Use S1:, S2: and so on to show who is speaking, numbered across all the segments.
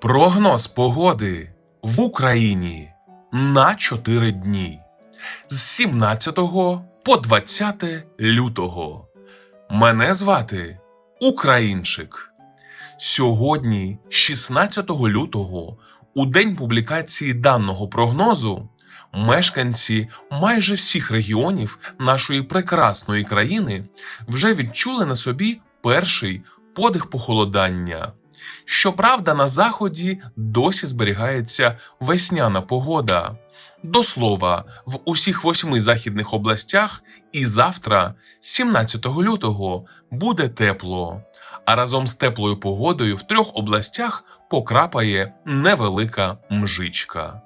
S1: Прогноз погоди в Україні на 4 дні з 17 по 20 лютого. Мене звати Українчик. Сьогодні, 16 лютого, у день публікації даного прогнозу, мешканці майже всіх регіонів нашої прекрасної країни вже відчули на собі перший подих похолодання. Щоправда, на заході досі зберігається весняна погода. До слова, в усіх восьми західних областях і завтра, 17 лютого, буде тепло. А разом з теплою погодою в трьох областях покрапає невелика мжичка.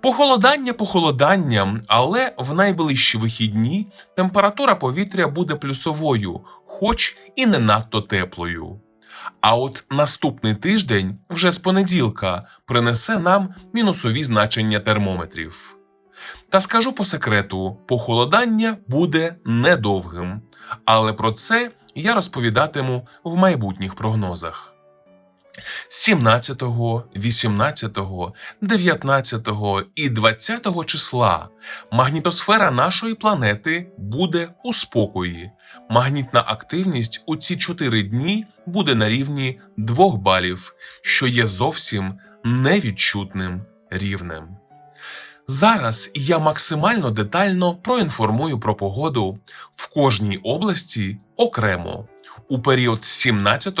S1: Похолодання похолоданням, але в найближчі вихідні температура повітря буде плюсовою, хоч і не надто теплою. А от наступний тиждень, вже з понеділка, принесе нам мінусові значення термометрів. Та скажу по секрету, похолодання буде недовгим, але про це я розповідатиму в майбутніх прогнозах. 17, 18, 19 і 20 числа магнітосфера нашої планети буде у спокої. Магнітна активність у ці 4 дні буде на рівні 2 балів, що є зовсім невідчутним рівнем. Зараз я максимально детально проінформую про погоду в кожній області окремо у період з 17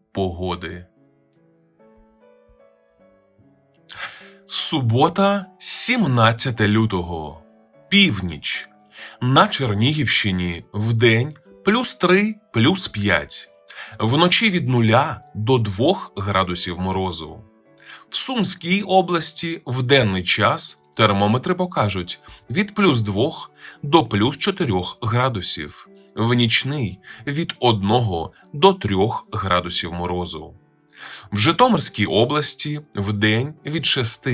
S1: погоди. Субота, 17 лютого. Північ. На Чернігівщині вдень плюс 3, плюс 5. Вночі від 0 до 2 градусів морозу. В Сумській області в денний час термометри покажуть від плюс 2 до плюс 4 градусів. В нічний від 1 до 3 градусів морозу. В Житомирській області вдень від 6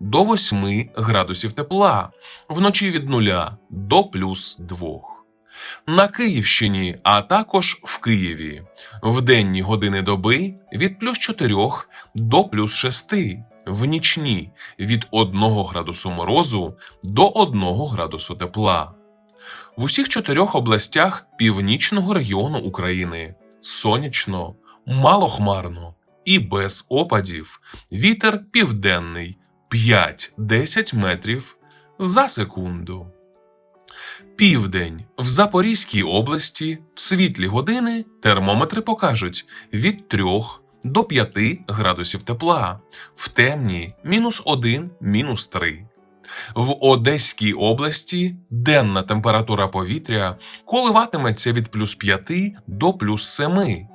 S1: до 8 градусів тепла, вночі від 0 до плюс 2. На Київщині, а також в Києві в денні години доби від плюс 4 до плюс 6, в нічні від 1 градусу морозу до 1 градусу тепла. В усіх чотирьох областях північного регіону України сонячно, малохмарно і без опадів. Вітер південний 5-10 метрів за секунду. Південь в Запорізькій області в світлі години термометри покажуть від 3 до 5 градусів тепла, в темні мінус 1, мінус 3. В Одеській області денна температура повітря коливатиметься від плюс 5 до плюс 7,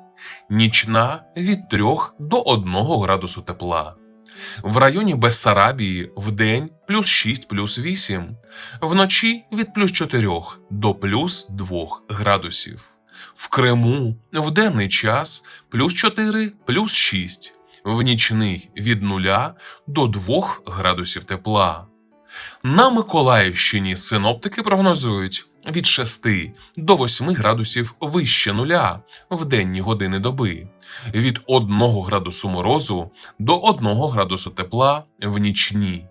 S1: нічна від 3 до 1 градусу тепла. В районі Бессарабії вдень плюс 6 плюс 8, вночі від плюс 4 до плюс 2 градусів. В Криму в денний час плюс 4 плюс 6, в нічний від 0 до 2 градусів тепла. На Миколаївщині синоптики прогнозують від 6 до 8 градусів вище нуля в денні години доби, від 1 градусу морозу до 1 градусу тепла в нічні.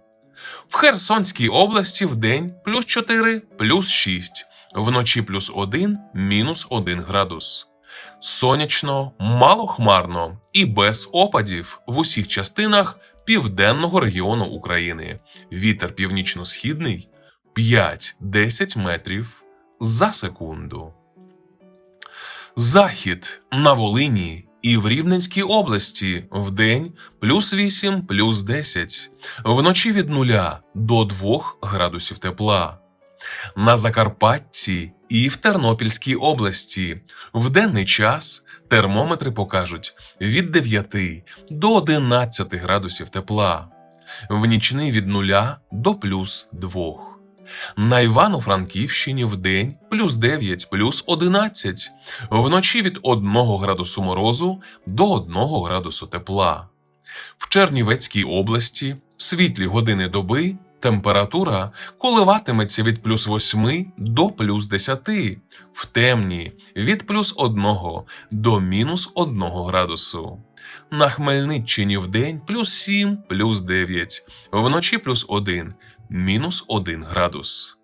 S1: В Херсонській області в день плюс 4, плюс 6, вночі плюс 1, мінус 1 градус. Сонячно, малохмарно і без опадів в усіх частинах південного регіону України. Вітер північно-східний 5-10 метрів за секунду. Захід на Волині і в Рівненській області вдень плюс 8, плюс 10, вночі від 0 до 2 градусів тепла. На Закарпатті і в Тернопільській області в денний час термометри покажуть від 9 до 11 градусів тепла, в нічний від 0 до плюс 2. На Івано-Франківщині в день плюс 9, плюс 11, вночі від 1 градусу морозу до 1 градусу тепла. В Чернівецькій області в світлі години доби температура коливатиметься від плюс 8 до плюс 10, в темні від плюс 1 до мінус 1 градусу. На Хмельниччині в день плюс 7, плюс 9, вночі плюс 1, мінус 1 градус.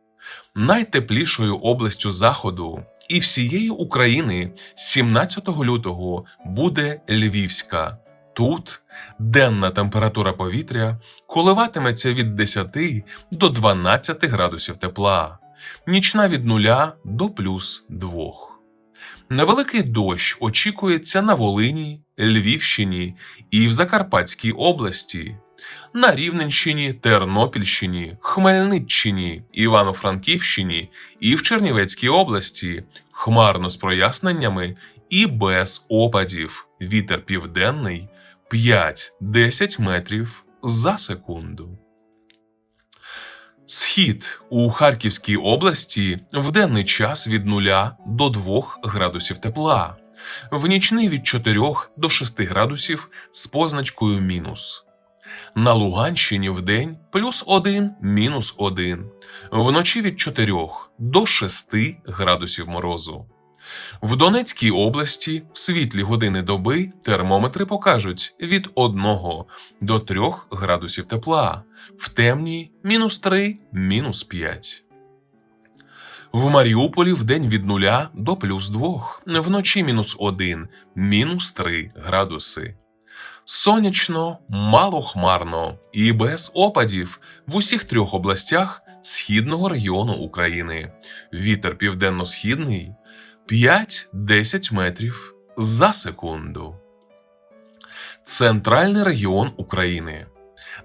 S1: Найтеплішою областю заходу і всієї України 17 лютого буде Львівська. Тут денна температура повітря коливатиметься від 10 до 12 градусів тепла, нічна від 0 до плюс 2. Невеликий дощ очікується на Волині, Львівщині і в Закарпатській області, на Рівненщині, Тернопільщині, Хмельниччині, Івано-Франківщині і в Чернівецькій області, хмарно з проясненнями і без опадів. Вітер південний 5-10 метрів за секунду. Схід у Харківській області в денний час від 0 до 2 градусів тепла, в нічний від 4 до 6 градусів з позначкою мінус. На Луганщині в день плюс 1, мінус 1, вночі від 4 до 6 градусів морозу. В Донецькій області в світлі години доби термометри покажуть від 1 до 3 градусів тепла, в темній мінус 3, мінус 5. В Маріуполі в день від 0 до плюс 2, вночі мінус 1, мінус 3 градуси. Сонячно, малохмарно і без опадів в усіх трьох областях східного регіону України. Вітер південно-східний 5-10 метрів за секунду. Центральний регіон України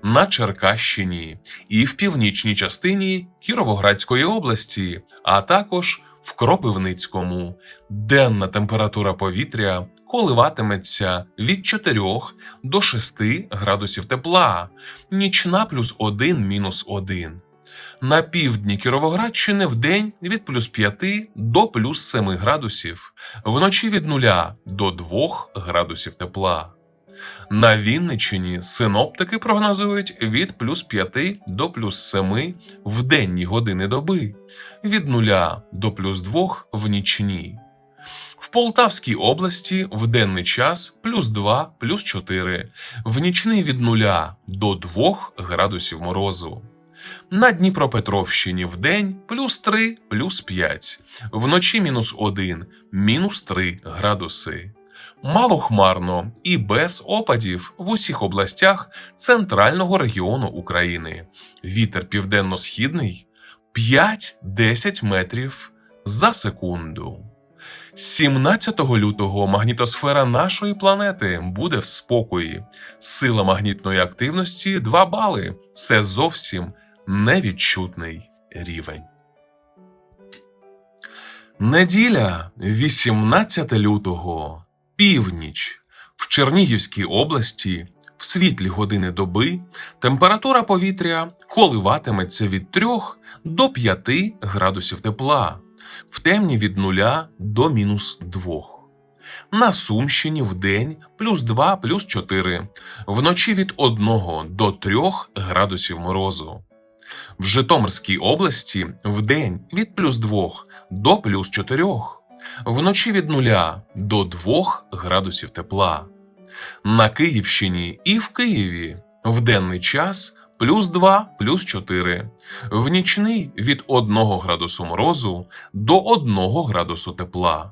S1: на Черкащині і в північній частині Кіровоградської області, а також в Кропивницькому. Денна температура повітря коливатиметься від 4 до 6 градусів тепла, нічна плюс 1 мінус 1. На півдні Кіровоградщини в день від плюс 5 до плюс 7 градусів, вночі від 0 до 2 градусів тепла. На Вінниччині синоптики прогнозують від плюс 5 до плюс 7 в денні години доби, від 0 до плюс 2 в нічні. В Полтавській області в денний час плюс 2, плюс 4, в нічний від 0 до 2 градусів морозу. На Дніпропетровщині в день плюс 3, плюс 5, вночі мінус 1, мінус 3 градуси. Малохмарно і без опадів в усіх областях центрального регіону України. Вітер південно-східний 5-10 метрів за секунду. 17 лютого магнітосфера нашої планети буде в спокої. Сила магнітної активності 2 бали. Це зовсім невідчутний рівень. Неділя 18 лютого. Північ. В Чернігівській області в світлі години доби температура повітря коливатиметься від 3 до 5 градусів тепла, в темні від 0 до мінус 2. На Сумщині в день плюс 2 плюс 4, вночі від 1 до 3 градусів морозу. В Житомирській області в день від плюс 2 до плюс 4, вночі від 0 до 2 градусів тепла. На Київщині і в Києві в денний час плюс 2 плюс 4, в нічний від 1 градусу морозу до 1 градусу тепла.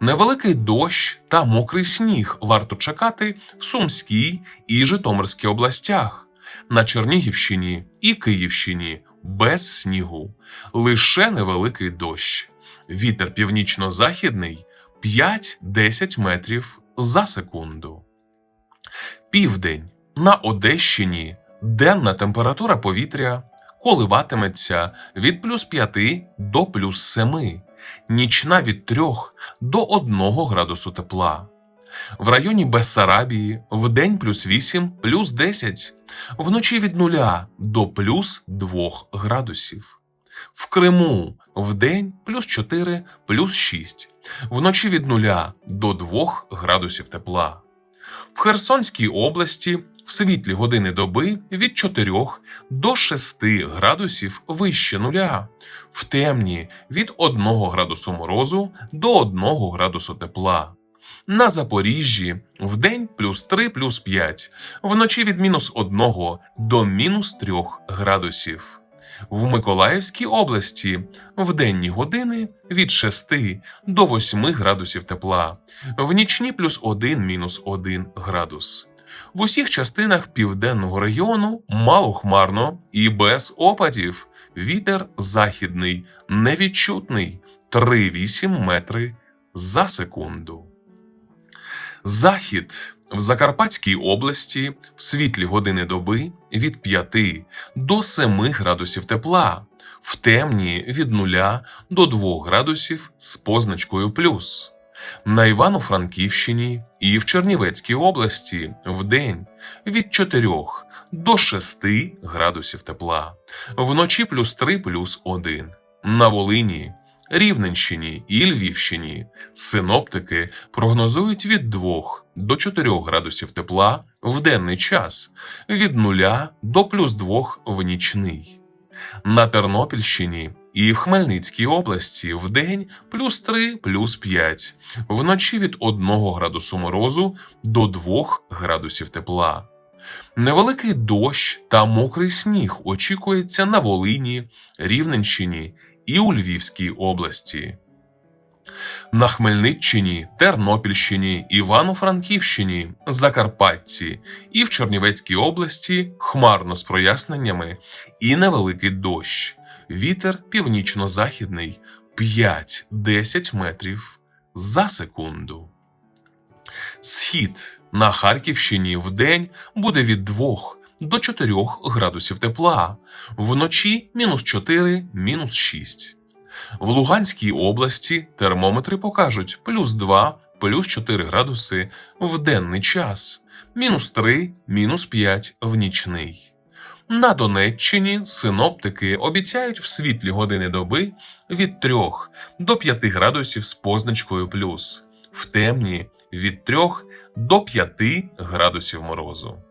S1: Невеликий дощ та мокрий сніг варто чекати в Сумській і Житомирській областях, на Чернігівщині і Київщині без снігу, лише невеликий дощ. Вітер північно-західний 5-10 метрів за секунду. Південь на Одещині денна температура повітря коливатиметься від плюс 5 до плюс 7, нічна від 3 до 1 градусу тепла. В районі Бессарабії в день плюс 8, плюс 10, вночі від 0 до плюс 2 градусів. В Криму в день плюс 4, плюс 6, вночі від 0 до 2 градусів тепла. В Херсонській області в світлі години доби від 4 до 6 градусів вище нуля, в темні від 1 градусу морозу до 1 градусу тепла. На Запоріжжі в день плюс 3 плюс 5, вночі від мінус 1 до мінус 3 градусів. В Миколаївській області в денні години від 6 до 8 градусів тепла, в нічні плюс 1 мінус 1 градус. В усіх частинах південного регіону малохмарно і без опадів. Вітер західний, невідчутний 3,8 метри за секунду. Захід в Закарпатській області в світлі години доби від 5 до 7 градусів тепла, в темні від 0 до 2 градусів з позначкою плюс. На Івано-Франківщині і в Чернівецькій області в день від 4 до 6 градусів тепла, вночі плюс 3 плюс 1. На Волині, Рівненщині і Львівщині синоптики прогнозують від 2 до 4 градусів тепла в денний час, від 0 до плюс 2 в нічний. На Тернопільщині і в Хмельницькій області в день плюс 3 плюс 5, вночі від 1 градусу морозу до 2 градусів тепла. Невеликий дощ та мокрий сніг очікується на Волині, Рівненщині і у Львівській області. На Хмельниччині, Тернопільщині, Івано-Франківщині, Закарпатті і в Чернівецькій області хмарно з проясненнями і невеликий дощ. Вітер північно-західний 5-10 метрів за секунду. Схід на Харківщині в день буде від 2 до 4 градусів тепла, вночі мінус 4, мінус 6. В Луганській області термометри покажуть плюс 2, плюс 4 градуси в денний час, мінус 3, мінус 5 в нічний. На Донеччині синоптики обіцяють в світлі години доби від 3 до 5 градусів з позначкою плюс, в темні від 3 до 5 градусів морозу.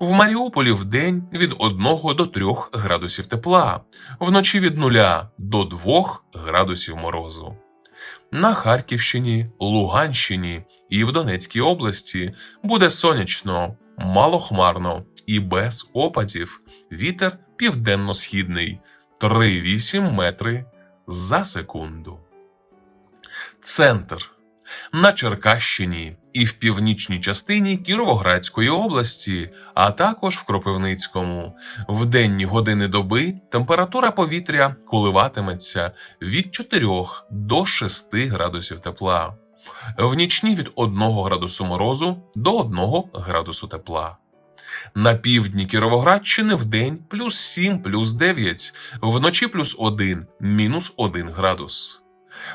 S1: В Маріуполі в день від 1 до 3 градусів тепла, вночі від 0 до 2 градусів морозу. На Харківщині, Луганщині і в Донецькій області буде сонячно, малохмарно і без опадів. Вітер південно-східний 3,8 метри за секунду. Центр на Черкащині і в північній частині Кіровоградської області, а також в Кропивницькому. В денні години доби температура повітря коливатиметься від 4 до 6 градусів тепла, в нічні від 1 градусу морозу до 1 градусу тепла. На півдні Кіровоградщини в день плюс 7, плюс 9, вночі плюс 1, мінус 1 градус.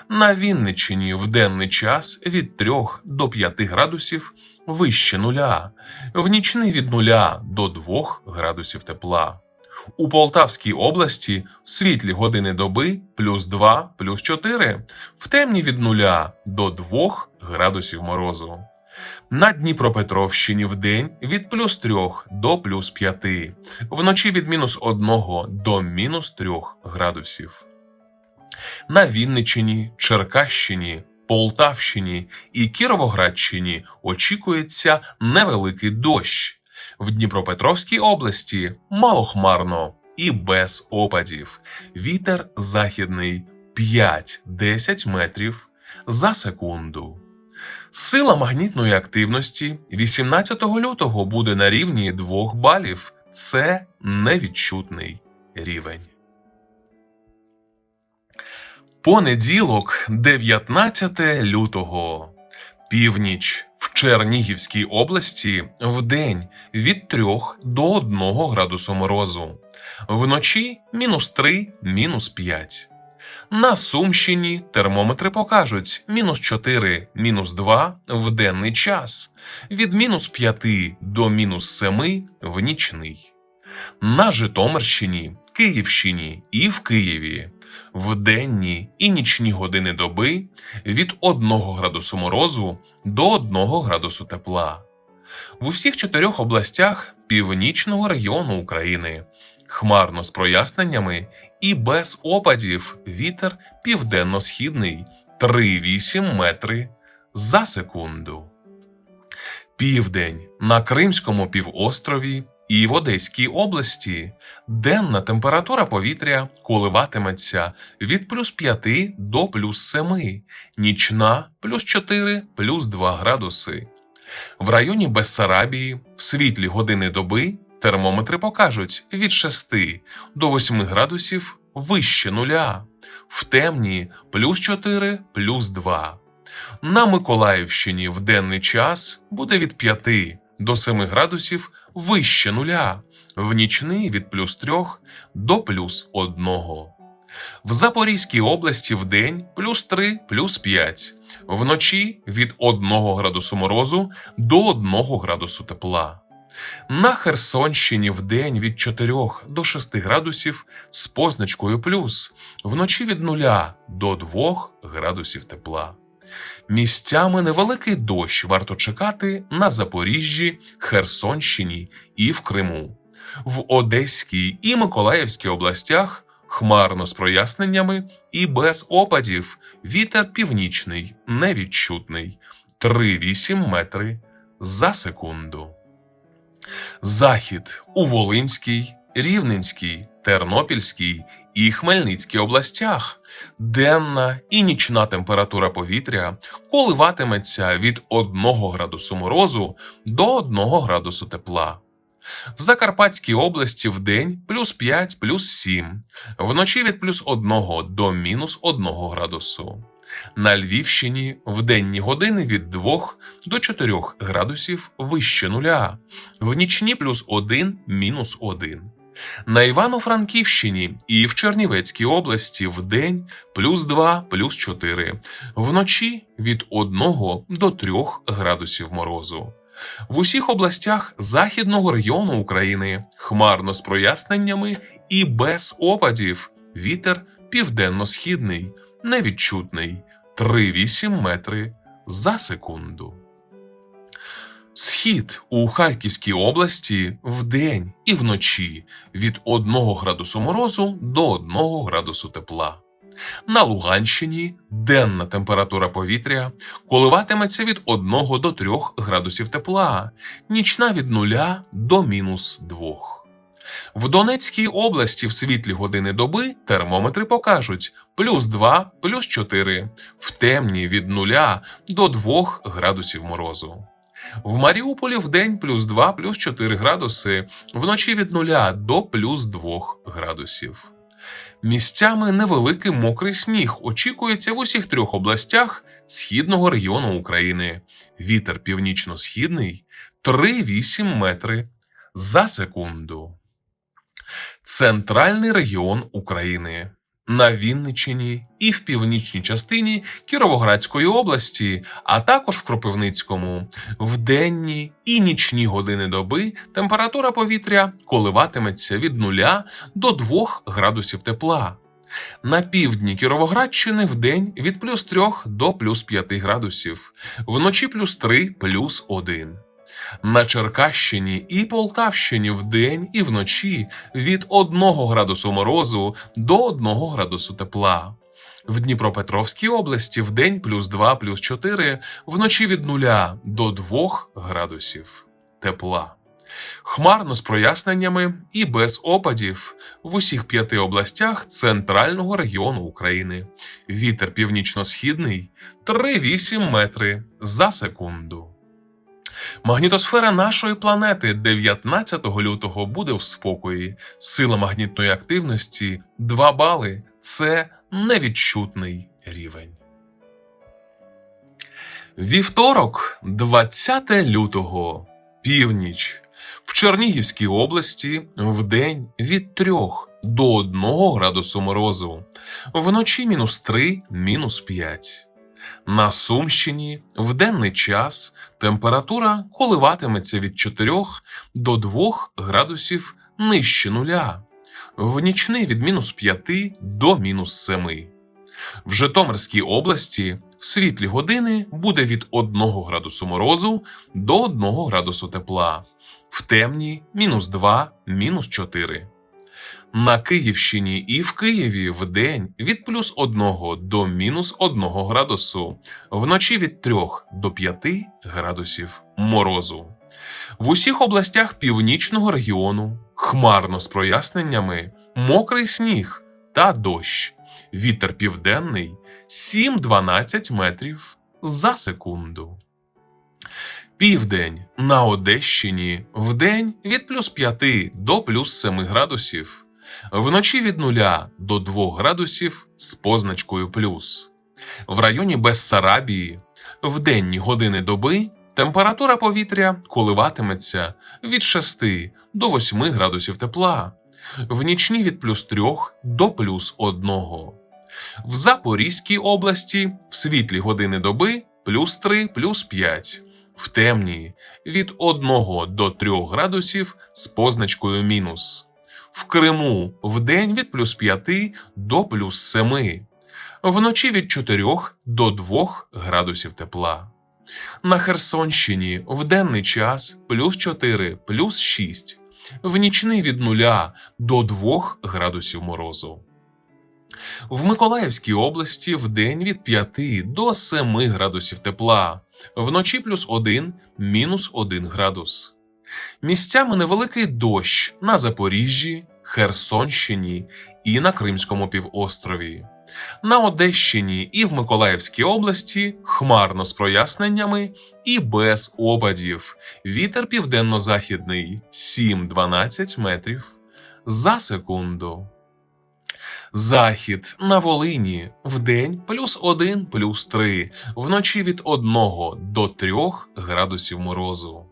S1: На Вінниччині в денний час від 3 до 5 градусів вище нуля, в нічний від 0 до 2 градусів тепла. У Полтавській області в світлі години доби плюс 2, плюс 4, в темні від 0 до 2 градусів морозу. На Дніпропетровщині в день від плюс 3 до плюс 5, вночі від мінус 1 до мінус 3 градусів. На Вінниччині, Черкащині, Полтавщині і Кіровоградщині очікується невеликий дощ. В Дніпропетровській області малохмарно і без опадів. Вітер західний 5-10 метрів за секунду. Сила магнітної активності 18 лютого буде на рівні 2 балів. Це невідчутний рівень. Понеділок, 19 лютого. Північ в Чернігівській області вдень від 3 до 1 градусу морозу. Вночі мінус 3, мінус 5. На Сумщині термометри покажуть мінус 4, мінус 2 в денний час, від мінус 5 до мінус 7 в нічний. На Житомирщині, Київщині і в Києві в денні і нічні години доби від 1 градусу морозу до 1 градусу тепла. В усіх чотирьох областях північного регіону України хмарно з проясненнями і без опадів вітер південно-східний 3,8 метри за секунду. Південь на Кримському півострові і в Одеській області денна температура повітря коливатиметься від плюс 5 до плюс 7, нічна плюс 4 плюс 2 градуси. В районі Бессарабії в світлі години доби термометри покажуть від 6 до 8 градусів вище нуля, в темні плюс 4 плюс 2. На Миколаївщині в денний час буде від 5 до 7 градусів вище нуля, в нічний від плюс 3 до плюс 1. В Запорізькій області в день плюс 3 плюс 5, вночі від 1 градусу морозу до 1 градусу тепла. На Херсонщині в день від 4 до 6 градусів з позначкою плюс, вночі від 0 до 2 градусів тепла. Місцями невеликий дощ варто чекати на Запоріжжі, Херсонщині і в Криму. В Одеській і Миколаївській областях хмарно з проясненнями і без опадів вітер північний, невідчутний 3,8 метри за секунду. Захід у Волинській, Рівненській, Тернопільській і Хмельницькій областях. Денна і нічна температура повітря коливатиметься від 1 градусу морозу до 1 градусу тепла. В Закарпатській області в день плюс 5 плюс 7, вночі від плюс 1 до мінус 1 градусу. На Львівщині в денні години від 2 до 4 градусів вище нуля, в нічні плюс 1 мінус 1. На Івано-Франківщині і в Чернівецькій області в день плюс 2 плюс 4, вночі від 1 до 3 градусів морозу. В усіх областях західного регіону України хмарно з проясненнями і без опадів вітер південно-східний, невідчутний 3,8 метри за секунду. Схід у Харківській області вдень і вночі від 1 градусу морозу до 1 градусу тепла. На Луганщині денна температура повітря коливатиметься від 1 до 3 градусів тепла, нічна від 0 до мінус 2. В Донецькій області в світлі години доби термометри покажуть плюс 2, плюс 4, в темні від 0 до 2 градусів морозу. В Маріуполі в день плюс 2 плюс 4 градуси, вночі від 0 до плюс 2 градусів. Місцями невеликий мокрий сніг очікується в усіх трьох областях східного регіону України. Вітер північно-східний 3,8 метри за секунду. Центральний регіон України на Вінниччині і в північній частині Кіровоградської області, а також в Кропивницькому. В денні і нічні години доби температура повітря коливатиметься від 0 до 2 градусів тепла. На півдні Кіровоградщини в день від плюс 3 до плюс 5 градусів, вночі плюс 3 плюс 1. На Черкащині і Полтавщині вдень і вночі від 1 градусу морозу до 1 градусу тепла. В Дніпропетровській області вдень плюс 2 плюс 4, вночі від 0 до 2 градусів тепла. Хмарно з проясненнями і без опадів в усіх п'яти областях центрального регіону України. Вітер північно-східний 3,8 метри за секунду. Магнітосфера нашої планети 19 лютого буде в спокої. Сила магнітної активності 2 бали. Це невідчутний рівень. Вівторок, 20 лютого, північ. В Чернігівській області вдень від 3 до 1 градусу морозу, вночі мінус 3, мінус 5. На Сумщині в денний час температура коливатиметься від 4 до 2 градусів нижче нуля, в нічний від мінус 5 до мінус 7. В Житомирській області в світлі години буде від 1 градусу морозу до 1 градусу тепла, в темні мінус 2, мінус 4. На Київщині і в Києві в день від плюс 1 до мінус 1 градусу, вночі від 3 до 5 градусів морозу. В усіх областях північного регіону хмарно з проясненнями, мокрий сніг та дощ. Вітер південний 7-12 метрів за секунду. Південь на Одещині вдень від плюс 5 до плюс 7 градусів, вночі від 0 до 2 градусів з позначкою плюс. В районі Бессарабії в денні години доби температура повітря коливатиметься від 6 до 8 градусів тепла, в нічні від плюс 3 до плюс 1. В Запорізькій області в світлі години доби плюс 3 плюс 5, в темні від 1 до 3 градусів з позначкою мінус. В Криму в день від плюс 5 до плюс 7, вночі від 4 до 2 градусів тепла. На Херсонщині в денний час плюс 4 плюс 6, в нічний від 0 до 2 градусів морозу. В Миколаївській області в день від 5 до 7 градусів тепла, вночі плюс 1, мінус 1 градус. Місцями невеликий дощ на Запоріжжі, Херсонщині і на Кримському півострові. На Одещині і в Миколаївській області хмарно з проясненнями і без опадів. Вітер південно-західний 7-12 метрів за секунду. Захід на Волині вдень плюс 1 плюс 3, вночі від 1 до 3 градусів морозу.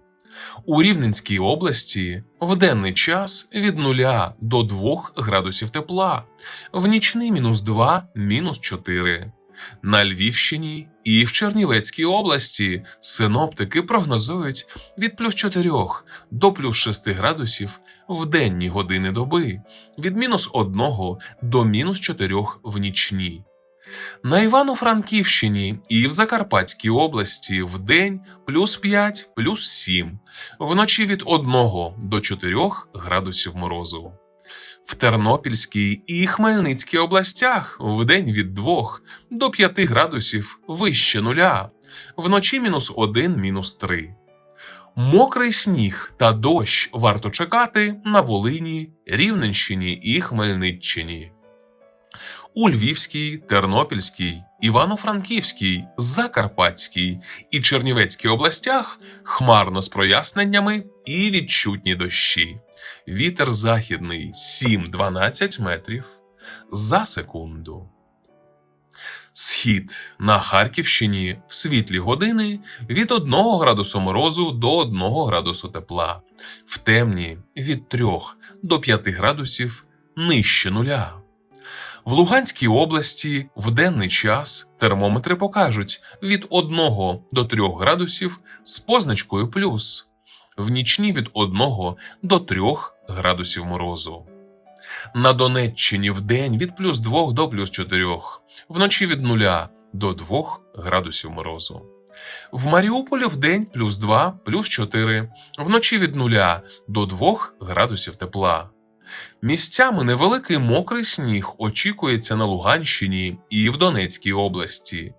S1: У Рівненській області в денний час від 0 до 2 градусів тепла, в нічний мінус 2, мінус 4. На Львівщині і в Чернівецькій області синоптики прогнозують від плюс 4 до плюс 6 градусів в денні години доби, від мінус 1 до мінус 4 в нічні. На Івано-Франківщині і в Закарпатській області в день плюс 5, плюс 7, вночі від 1 до 4 градусів морозу. В Тернопільській і Хмельницькій областях в день від 2 до 5 градусів вище нуля, вночі мінус 1, мінус 3. Мокрий сніг та дощ варто чекати на Волині, Рівненщині і Хмельниччині. У Львівській, Тернопільській, Івано-Франківській, Закарпатській і Чернівецькій областях хмарно з проясненнями і відчутні дощі. Вітер західний 7-12 метрів за секунду. Схід на Харківщині в світлі години від 1 градусу морозу до 1 градусу тепла, в темні від 3 до 5 градусів нижче нуля. В Луганській області в денний час термометри покажуть від 1 до 3 градусів з позначкою плюс, в нічні від 1 до 3 градусів морозу. На Донеччині в день від плюс 2 до плюс 4, вночі від 0 до 2 градусів морозу. В Маріуполі в день плюс 2, плюс 4, вночі від 0 до 2 градусів тепла. Місцями невеликий мокрий сніг очікується на Луганщині і в Донецькій області.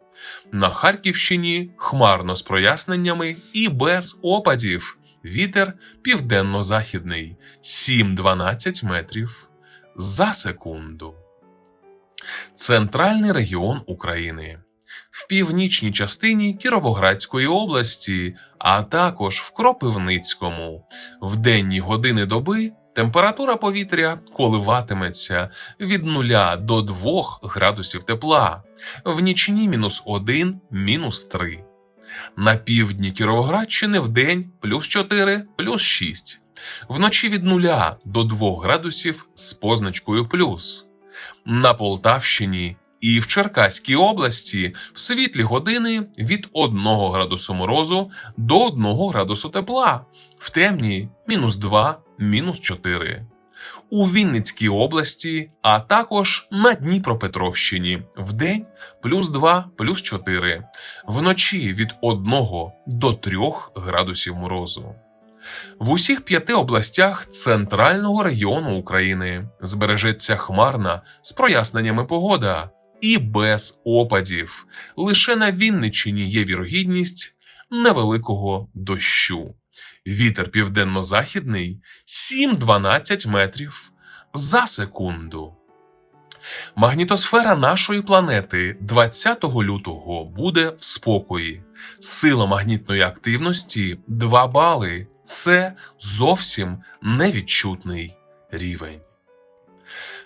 S1: На Харківщині хмарно з проясненнями і без опадів. Вітер південно-західний 7-12 метрів за секунду. Центральний регіон України. В північній частині Кіровоградської області, а також в Кропивницькому. В денні години доби температура повітря коливатиметься від 0 до 2 градусів тепла, в нічні мінус 1, мінус 3. На півдні Кіровоградщини в день плюс 4, плюс 6. Вночі від 0 до 2 градусів з позначкою плюс. На Полтавщині і в Черкаській області в світлі години від 1 градусу морозу до 1 градусу тепла, в темні мінус 2, мінус 4. У Вінницькій області, а також на Дніпропетровщині в день плюс 2, плюс 4, вночі від 1 до 3 градусів морозу. В усіх п'яти областях центрального регіону України збережеться хмарна з проясненнями погода і без опадів. Лише на Вінниччині є вірогідність невеликого дощу. Вітер південно-західний 7-12 метрів за секунду. Магнітосфера нашої планети 20 лютого буде в спокої. Сила магнітної активності 2 бали. Це зовсім невідчутний рівень.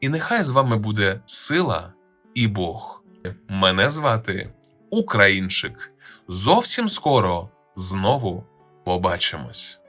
S1: і нехай з вами буде сила і Бог. Мене звати Українчик. Зовсім скоро знову побачимось.